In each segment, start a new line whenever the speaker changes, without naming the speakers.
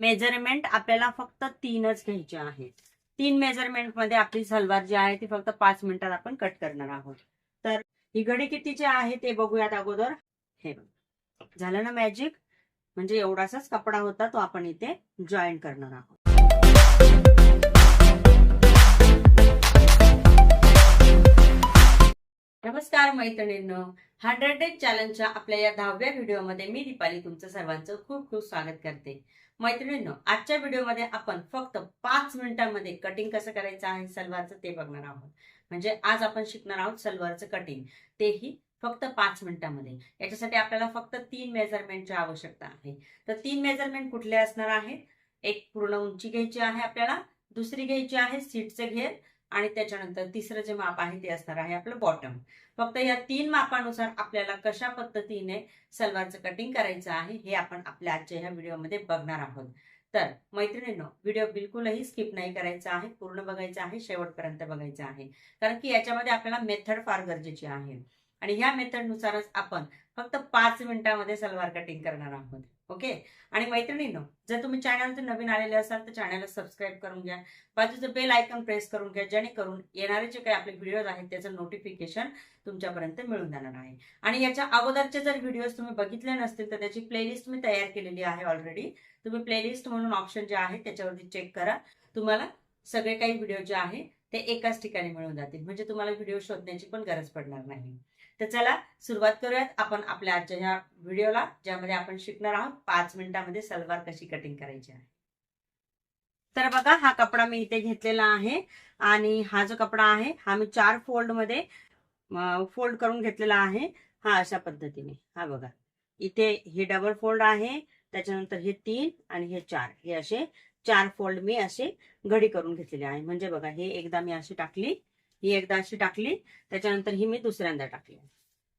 Measurement आपल्याला फक्त तीनच घ्यायचे आहेत. तीन मेजरमेंटमध्ये आपली सलवार जी आहे ती फक्त पाच मिनिटात आपण कट करणार आहोत. तर ही घडी कितीची आहे ते बघूयात अगोदर. हे झालं ना मॅजिक म्हणजे एवढासाच कपडा होता तो आपण इथे जॉईन करणार आहोत. नमस्कार मैत्रिणींनो. हंड्रेड डेज चॅलेंजच्या आपल्या या दहाव्या व्हिडिओमध्ये मी दीपाली तुमचं सर्वांचं खूप खूप स्वागत करते. मैत्रिणींनो आजच्या व्हिडिओमध्ये आपण फक्त पाच मिनिटांमध्ये कटिंग कसं करायचं आहे सलवारचं ते बघणार आहोत. म्हणजे आज आपण शिकणार आहोत सलवारचं कटिंग तेही फक्त पाच मिनिटांमध्ये. याच्यासाठी आपल्याला फक्त तीन मेजरमेंटची आवश्यकता आहे. तर तीन मेजरमेंट कुठले असणार आहेत? एक पूर्ण उंची घ्यायची आहे आपल्याला दुसरी घ्यायची आहे सीटचं घेर आणि त्याच्यानंतर तिसरं जे माप आहे ते असणार आहे आपलं बॉटम फक्त या तीन मापानुसार आपल्याला कशा पद्धतीने सलवारचं कटिंग करायचं आहे हे आपण आपल्या आजच्या ह्या व्हिडिओमध्ये बघणार आहोत. तर मैत्रिणींनो व्हिडिओ बिलकुलही स्किप नाही करायचा आहे पूर्ण बघायचा आहे शेवटपर्यंत बघायचा आहे. कारण की याच्यामध्ये आपल्याला मेथड फार गरजेची आहे. आणि ह्या मेथडनुसारच आपण फक्त पाच मिनिटामध्ये सलवार कटिंग करणार आहोत. ओके? आणि मैत्रिणींनो जर तुम्ही चॅनलवर नवीन आलेले असाल तर चॅनलला सबस्क्राईब करून घ्या. बाजूचं बेल आयकॉन प्रेस करून घ्या जेणेकरून येणारे जे काही आपले व्हिडिओज आहेत त्याचं नोटिफिकेशन तुमच्यापर्यंत मिळून जाणार आहे. आणि याच्या अगोदरचे जर व्हिडिओज तुम्ही बघितले नसतील तर त्याची प्लेलिस्ट मी तयार केलेली आहे ऑलरेडी तुम्ही प्लेलिस्ट म्हणून ऑप्शन जे आहे त्याच्यावरती चेक करा. तुम्हाला सगळे काही व्हिडिओ जे आहे ते एकाच ठिकाणी मिळून जातील. म्हणजे तुम्हाला व्हिडिओ शोधण्याची पण गरज पडणार नाही. तर चला सुरुवात करूयात आपण आपल्या आजच्या ह्या व्हिडिओला ज्यामध्ये आपण शिकणार आहोत पाच मिनिटांमध्ये सलवार कशी कटिंग करायची आहे. तर बघा हा कपडा मी इथे घेतलेला आहे आणि हा जो कपडा आहे हा मी चार फोल्डमध्ये फोल्ड करून घेतलेला आहे हा अशा पद्धतीने. हा बघा इथे हे डबल फोल्ड आहे त्याच्यानंतर हे तीन आणि हे चार. हे असे चार फोल्ड मी असे घडी करून घेतलेले आहे. म्हणजे बघा हे एकदा मी अशी टाकली ही एकदा अशी टाकली त्याच्यानंतर ही मी दुसऱ्यांदा टाकली.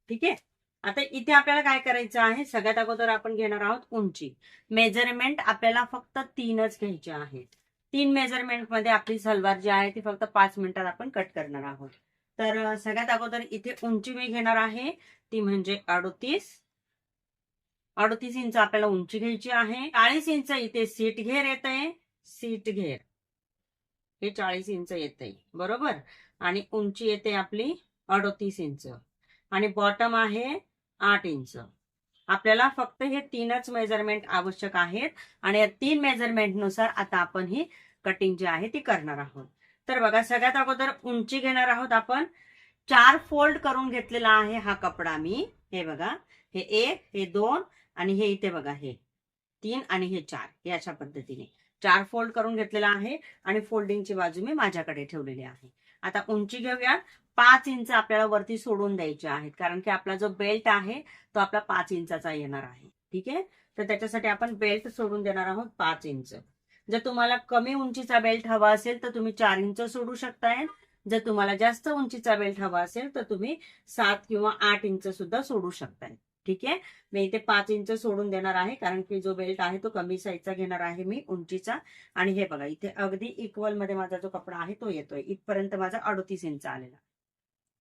ठीक आहे? आता इथे आपल्याला काय करायचं आहे? सगळ्यात अगोदर आपण घेणार आहोत उंची. मेजरमेंट आपल्याला फक्त तीनच घ्यायचे आहेत. तीन मेजरमेंटमध्ये आपली सलवार जी आहे ती फक्त पाच मिनिटात आपण कट करणार आहोत. तर सगळ्यात अगोदर इथे उंची मी घेणार आहे. ती म्हणजे अडोतीस. अडोतीस इंच आपल्याला उंची घ्यायची आहे. चाळीस इंच इथे सीट घेर येत आहे सीट घेर. हे चाळीस इंच येते बरोबर? आणि उंची येते आपली अडोतीस इंच. आणि बॉटम आहे आठ इंच. आपल्याला फक्त हे तीनच मेजरमेंट आवश्यक आहेत आणि या तीन मेजरमेंटनुसार आता आपण ही कटिंग जी आहे ती करणार आहोत. तर बघा सगळ्यात अगोदर उंची घेणार आहोत आपण. चार फोल्ड करून घेतलेला आहे हा कपडा मी. हे बघा हे एक हे दोन आणि हे इथे बघा हे तीन आणि हे चार हे अशा पद्धतीने. चार फोल्ड करून घेतलेला आहे आणि फोल्डिंगची बाजू मी माझ्याकडे ठेवलेली आहे. आता उंची घेऊया पाच इंच आपल्याला वरती सोडून द्यायचे आहेत कारण की आपला जो बेल्ट आहे तो आपला पाच इंचाचा येणार आहे. ठीक आहे? तर त्याच्यासाठी आपण बेल्ट सोडून देणार आहोत पाच इंच. जर तुम्हाला कमी उंचीचा बेल्ट हवा असेल तर तुम्ही चार इंच सोडू शकताय. जर तुम्हाला जास्त उंचीचा बेल्ट हवा असेल तर तुम्ही सात किंवा आठ इंच सुद्धा सोडू शकताय. ठीक आहे? मी इथे पाच इंच सोडून देणार आहे कारण की जो बेल्ट आहे तो कमी साईजचा घेणार आहे मी उंचीचा. आणि हे बघा इथे अगदी इक्वलमध्ये माझा जो कपडा आहे तो येतोय. इथपर्यंत माझा अडतीस इंच आलेला.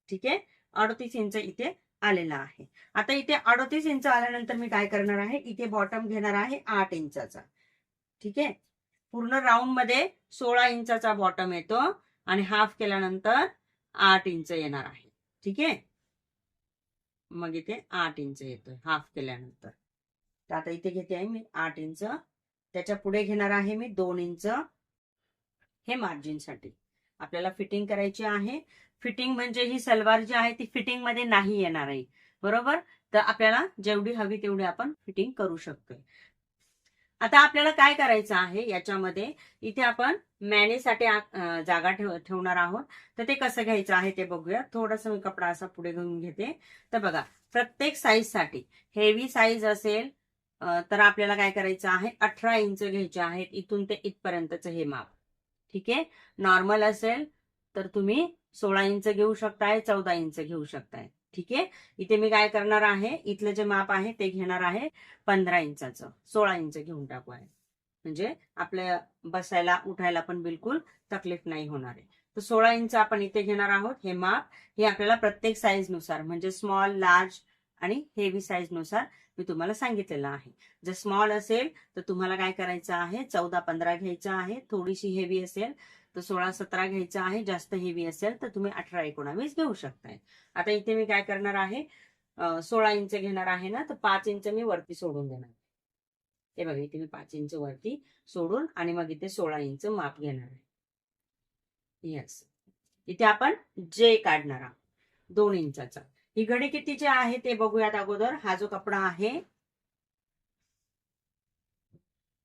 ठीक आहे? अडतीस इंच इथे आलेला आहे. आता इथे अडोतीस इंच आल्यानंतर मी काय करणार आहे? इथे बॉटम घेणार आहे आठ इंचाचा. ठीक आहे? पूर्ण राऊंडमध्ये सोळा इंचाचा बॉटम येतो आणि हाफ केल्यानंतर आठ इंच येणार आहे. ठीक आहे? मग इथे आठ इंच येतोय हाफ केल्यानंतर. तर आता इथे घेते आहे मी आठ इंच. त्याच्या पुढे घेणार आहे मी दोन इंच हे मार्जिनसाठी. आपल्याला फिटिंग करायची आहे. फिटिंग म्हणजे ही सलवार जी आहे ती फिटिंगमध्ये नाही येणार आहे. बरोबर? तर आपल्याला जेवढी हवी तेवढी आपण फिटिंग करू शकतोय. आता आपल्याला काय करायचं आहे याच्यामध्ये? इथे आपण मॅनेसाठी जागा ठेवणार आहोत. तर ते कसं घ्यायचं आहे ते बघूया. थोडस मी कपडा असा पुढे घेऊन घेते. तर बघा प्रत्येक साईजसाठी हेवी साईज असेल तर आपल्याला काय करायचं आहे? अठरा इंच घ्यायचे आहेत. इथून ते इथपर्यंतचं हे माप. ठीक आहे? नॉर्मल असेल तर तुम्ही सोळा इंच घेऊ शकताय चौदा इंच घेऊ शकताय. ठीक आहे? इथे मी काय करणार आहे? इथलं जे माप आहे ते घेणार आहे पंधरा इंचाचं सोळा इंच घेऊन टाकू आहे. म्हणजे आपल्या बसायला उठायला पण बिलकुल तकलीफ नाही होणार आहे. तर सोळा इंच आपण इथे घेणार आहोत हे माप. हे आपल्याला प्रत्येक साईजनुसार म्हणजे स्मॉल लार्ज आणि हेवी साईजनुसार मी तुम्हाला सांगितलेलं आहे. जर स्मॉल असेल तर तुम्हाला काय करायचं आहे? चौदा पंधरा घ्यायचं आहे. थोडीशी हेवी असेल तर सोळा सतरा घ्यायचं आहे जास्त हेवी असेल तर तुम्ही अठरा एकोणावीस घेऊ शकताय. आता इथे मी काय करणार आहे? सोळा इंच घेणार आहे ना तर पाच इंच मी वरती सोडून देणार हे बघा इथे मी पाच इंच वरती सोडून आणि मग इथे सोळा इंच माप घेणार आहे. येस इथे आपण जे काढणार आहोत दोन इंचाचा. ही घडी कितीची आहे ते बघूयात अगोदर. हा जो कपडा आहे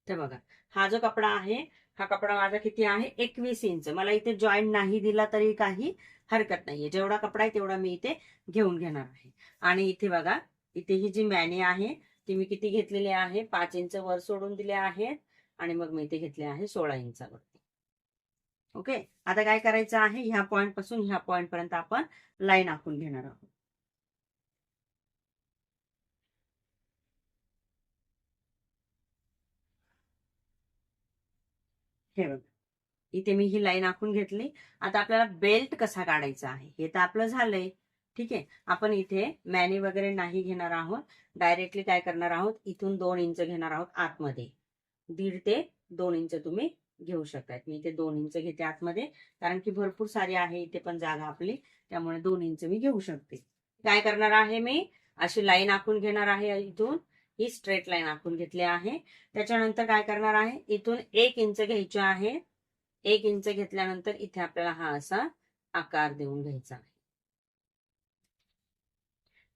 ते बघा हा जो कपडा आहे हा कपडा माझा किती आहे? एकवीस इंच. मला इथे जॉईंट नाही दिला तरी काही हरकत नाहीये. जेवढा कपडा आहे तेवढा मी इथे घेऊन घेणार आहे. आणि इथे बघा इथे ही जी मॅने आहे ती मी किती घेतलेली आहे? पाच इंच वर सोडून दिले आहेत. आणि मग मी इथे घेतले आहे सोळा इंचावरती. ओके आता काय करायचं आहे? ह्या पॉईंटपासून ह्या पॉईंट पर्यंत आपण लाईन आखून घेणार आहोत. हे बघ. इथे मी ही लाईन आखून घेतली. आता आपल्याला बेल्ट कसा काढायचा आहे? हे तर आपलं झालंय. ठीक आहे? आपण इथे मॅनी वगैरे नाही घेणार आहोत. डायरेक्टली काय करणार आहोत? इथून दोन इंच घेणार आहोत आतमध्ये. दीड ते दोन इंच तुम्ही घेऊ शकतात मी इथे दोन इंच घेते आतमध्ये. कारण की भरपूर सारी आहे. इथे पण जागा आपली. त्यामुळे दोन इंच मी घेऊ शकते. काय करणार आहे मी? अशी लाईन आखून घेणार आहे इथून. ही स्ट्रेट लाईन आखून घेतली आहे. त्याच्यानंतर काय करणार आहे? इथून एक इंच घ्यायचे आहे. एक इंच घेतल्यानंतर इथे आपल्याला हा असा आकार देऊन घ्यायचा आहे.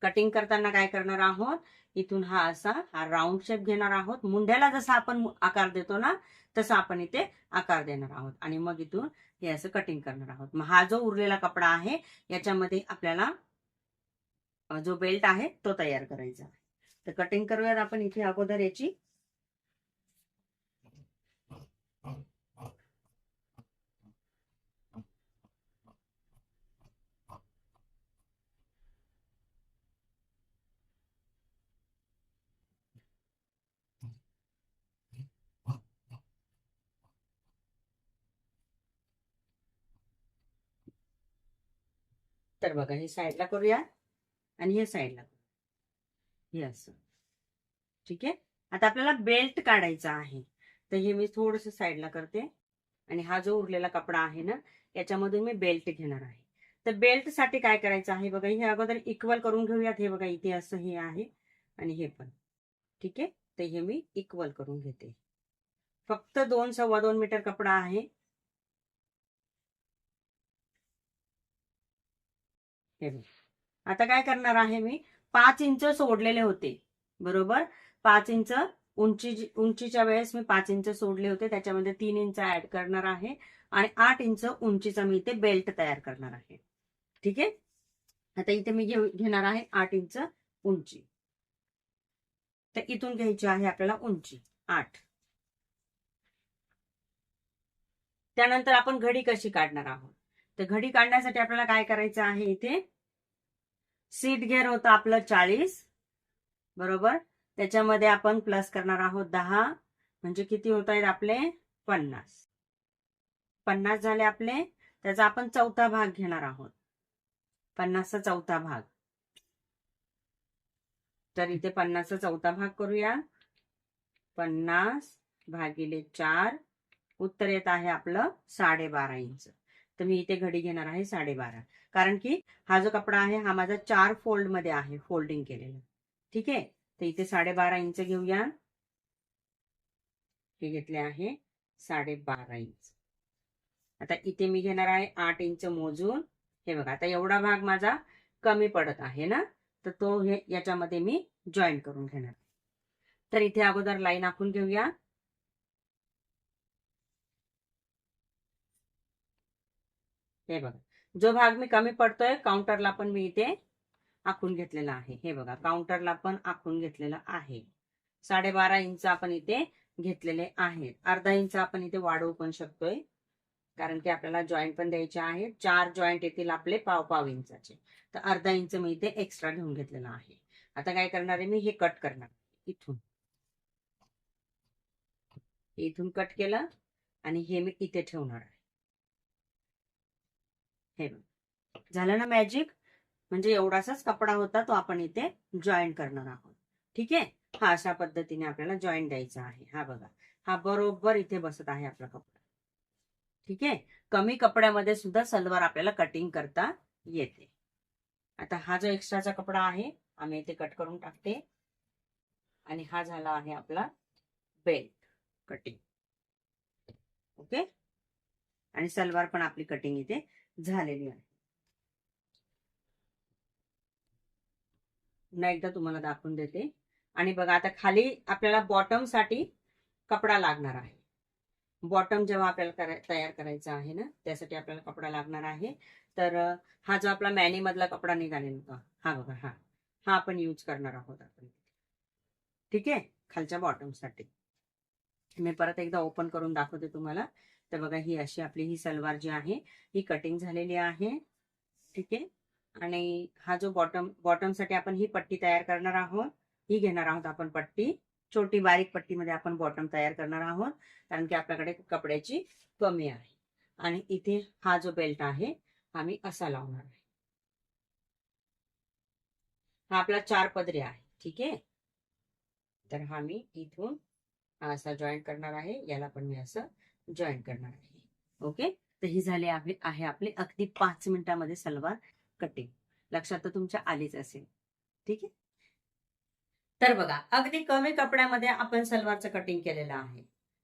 कटिंग करताना काय करणार आहोत? इथून हा असा हा राऊंड शेप घेणार आहोत. मुंड्याला जसा आपण आकार देतो ना तसा आपण इथे आकार देणार आहोत. आणि मग इथून हे असं कटिंग करणार आहोत. मग हा जो उरलेला कपडा आहे याच्यामध्ये आपल्याला जो बेल्ट आहे तो तयार करायचा आहे. तर कटिंग करूयात आपण इथे अगोदर याची. तर बघा हे साईडला करूया आणि हे साईडला हे असं ठीक आहे? आता आपल्याला बेल्ट काढायचा आहे. तर हे मी थोडस साईडला करते. आणि हा जो उरलेला कपडा आहे ना याच्यामधून मी बेल्ट घेणार आहे. तर बेल्टसाठी काय करायचं आहे बघा हे अगोदर इक्वल करून घेऊयात. हे बघा इथे असं हे आहे आणि हे पण. ठीक आहे? तर हे मी इक्वल करून घेते. फक्त दोन सव्वा दोन मीटर कपडा आहे. हे आता काय करणार आहे मी? पाच इंच सोडलेले होते. बरोबर? पाच इंच उंची उंचीच्या वेळेस मी पाच इंच सोडले होते. त्याच्यामध्ये तीन इंच ऍड करणार आहे आणि आठ इंच उंचीचा मी इथे बेल्ट तयार करणार आहे. ठीक आहे? आता इथे मी घेणार आहे आठ इंच उंची. तर इथून घ्यायची आहे आपल्याला उंची आठ. त्यानंतर आपण घडी कशी काढणार आहोत? तर घडी काढण्यासाठी आपल्याला काय करायचं आहे इथे? सीट घेर होतं आपलं चाळीस. बरोबर? त्याच्यामध्ये आपण प्लस करणार आहोत दहा. म्हणजे किती होत आहेत आपले? पन्नास. पन्नास झाले आपले. त्याचा आपण चौथा भाग घेणार आहोत. पन्नासचा चौथा भाग. तर इथे पन्नासचा चौथा भाग करूया. पन्नास भागिले चार. उत्तर येत आहे आपलं साडेबारा इंच. तर मी इथे घडी घेणार आहे साडेबारा. कारण की हा जो कपडा आहे हा माझा चार फोल्डमध्ये आहे फोल्डिंग केलेला. ठीक आहे? तर इथे साडेबारा इंच घेऊया. हे घेतले आहे साडेबारा इंच. आता इथे मी घेणार आहे आठ इंच मोजून. हे बघा आता एवढा भाग माझा कमी पडत आहे ना? तर तो हे याच्यामध्ये मी जॉईन करून घेणार. तर इथे अगोदर लाईन आखून घेऊया. हे बघा. जो भाग मी कमी पडतोय काउंटरला पण मी इथे आखून घेतलेला आहे. हे बघा काउंटरला पण आखून घेतलेला आहे. साडेबारा इंच आपण इथे घेतलेले आहेत. अर्धा इंच आपण इथे वाढवू पण शकतोय कारण की आपल्याला जॉईंट पण द्यायचे आहेत. चार जॉईंट येतील आपले पाव पाव इंचाचे. तर अर्धा इंच मी इथे एक्स्ट्रा घेऊन घेतलेला आहे. आता काय करणार आहे मी? हे कट करणार इथून. इथून कट केलं आणि हे मी इथे ठेवणार आहे. हे बघ. झालं ना मॅजिक म्हणजे एवढासाच कपडा होता तो आपण इथे जॉईन करणार आहोत. ठीक आहे? हा अशा पद्धतीने आपल्याला जॉईन द्यायचा आहे. हा बघा. हा बरोबर इथे बसत आहे आपला कपडा. ठीक आहे? कमी कपड्यामध्ये सुद्धा सलवार आपल्याला कटिंग करता येते. आता हा जो एक्स्ट्राचा कपडा आहे आम्ही इथे कट करून टाकते. आणि हा झाला आहे आपला बेल्ट कटिंग ओके? आणि सलवार पण आपली कटिंग इथे झालेली आहे. पुन्हा एकदा तुम्हाला दाखवून देते. आणि बघा आता खाली आपल्याला बॉटमसाठी कपडा लागणार आहे. बॉटम जेव्हा आपल्याला तयार करायचा आहे ना त्यासाठी आपल्याला कपडा लागणार आहे. तर हा जो आपला मॅनी मधला कपडा निघालेला होता हा बघा हा. हा आपण यूज करणार आहोत आपण. ठीक आहे? खालच्या बॉटमसाठी. मी परत एकदा ओपन करून दाखवते तुम्हाला. तर बघा ही अशी आपली ही सलवार जी आहे ही कटिंग झालेली आहे. ठीक आहे? आणि हा जो बॉटम बॉटमसाठी आपण ही पट्टी तयार करणार आहोत ही घेणार आहोत आपण पट्टी. छोटी बारीक पट्टीमध्ये आपण बॉटम तयार करणार आहोत कारण की आपल्याकडे कपड्याची कमी आहे. आणि इथे हा जो बेल्ट आहे हा मी असा लावणार आहे. हा आपला चार पदरी आहे ठीक आहे? तर हा मी इथून असा जॉईन करणार आहे याला पण मी असं जॉईन करणार आहे. ओके? तर ही झाली आहे आहे आपली अगदी पाच मिनिटामध्ये सलवार कटिंग लक्षात तर तुमच्या आलीच असेल. ठीक आहे? तर बघा अगदी कमी कपड्यामध्ये आपण सलवारचं कटिंग केलेलं आहे.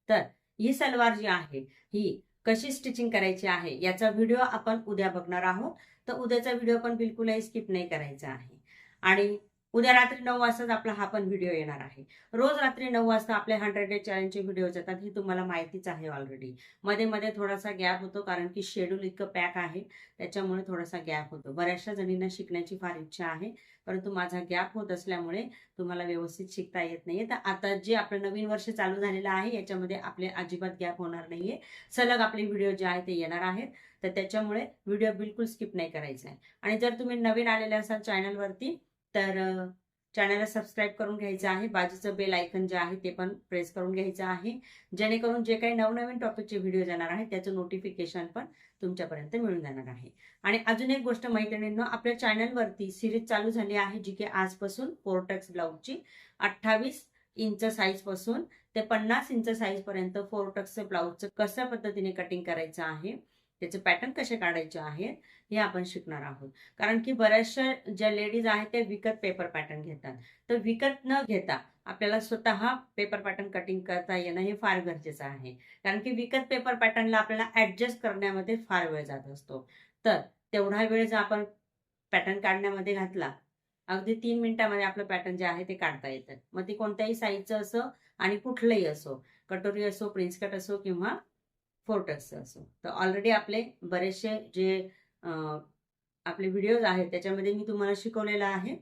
तर ही सलवार जी आहे ही कशी स्टिचिंग करायची आहे याचा व्हिडिओ आपण उद्या बघणार आहोत. तर उद्याचा व्हिडिओ पण बिलकुलही स्किप नाही करायचा आहे. आणि उद्या रात्री नऊ वाजताच आपला हा पण व्हिडिओ येणार आहे. रोज रात्री नऊ वाजता आपले हंड्रेड डे चॅलेंजचे व्हिडिओ येतात हे तुम्हाला माहितीच आहे ऑलरेडी मध्ये मध्ये थोडासा गॅप होतो कारण की शेड्यूल इतकं पॅक आहे त्याच्यामुळे थोडासा गॅप होतो. बऱ्याचशा जणींना शिकण्याची फार इच्छा आहे परंतु माझा गॅप होत असल्यामुळे तुम्हाला व्यवस्थित शिकता येत नाहीये. तर आता जे आपलं नवीन वर्ष चालू झालेलं आहे याच्यामध्ये आपले अजिबात गॅप होणार नाहीये. सलग आपले व्हिडिओ जे आहे ते येणार आहेत. तर त्याच्यामुळे व्हिडिओ बिलकुल स्किप नाही करायचा आहे आणि जर तुम्ही नवीन आलेले असाल चॅनलवरती तर चॅनलला सबस्क्राईब करून घ्यायचं आहे. बाजूचं बेल आयकन जे आहे ते पण प्रेस करून घ्यायचं आहे. जेणेकरून जे काही नवनवीन टॉपिकचे व्हिडिओ येणार आहे त्याचं नोटिफिकेशन पण तुमच्यापर्यंत मिळून जाणार आहे. आणि अजून एक गोष्ट मैत्रिणींनो आपल्या चॅनलवरती सिरीज चालू झाली आहे जी की आजपासून फोरटक्स ब्लाऊजची अठ्ठावीस इंच साईजपासून ते पन्नास इंच साईजपर्यंत फोरटक्सचं ब्लाऊजचं कशा पद्धतीने कटिंग करायचं आहे त्याचे पॅटर्न कसे काढायचे आहेत हे आपण शिकणार आहोत. कारण की बऱ्याचशा ज्या लेडीज आहेत त्या विकत पेपर पॅटर्न घेतात. तर विकत न घेता आपल्याला स्वतः पेपर पॅटर्न कटिंग करता येणं हे फार गरजेचं आहे. कारण की विकत पेपर पॅटर्नला आपल्याला ऍडजस्ट करण्यामध्ये फार वेळ जात असतो. तर तेवढा वेळ जर आपण पॅटर्न काढण्यामध्ये घातला अगदी तीन मिनिटामध्ये आपलं पॅटर्न जे आहे ते काढता येतं. मग ते कोणत्याही साईजचं असो आणि कुठलंही असो कटोरी असो प्रिन्स कट असो किंवा फोर्टक्सचं असो तर ऑलरेडी आपले बरेचसे जे आपले व्हिडिओज आहेत त्याच्यामध्ये मी तुम्हाला शिकवलेलं आहे.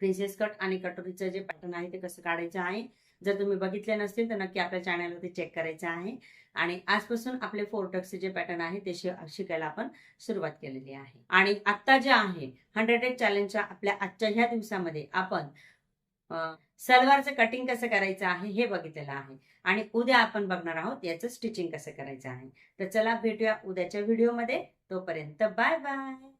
प्रिन्सेस कट आणि कटोरीचं जे पॅटर्न आहे ते कसं काढायचं आहे. जर तुम्ही बघितले नसतील तर नक्की आपल्या चॅनलवरती चेक करायचं आहे. आणि आजपासून आपले फोर्टक्सचे जे पॅटर्न आहे ते शिकायला आपण सुरुवात केलेली आहे. आणि आता जे आहे हंड्रेड एड चॅलेंजच्या आपल्या आजच्या ह्या दिवसामध्ये आपण सलवारचं कटिंग कसं करायचं आहे हे बघितलेलं आहे. आणि उद्या आपण बघणार आहोत याचं स्टिचिंग कसं करायचं आहे. तर चला भेटूया उद्याच्या व्हिडिओमध्ये तोपर्यंत बाय बाय.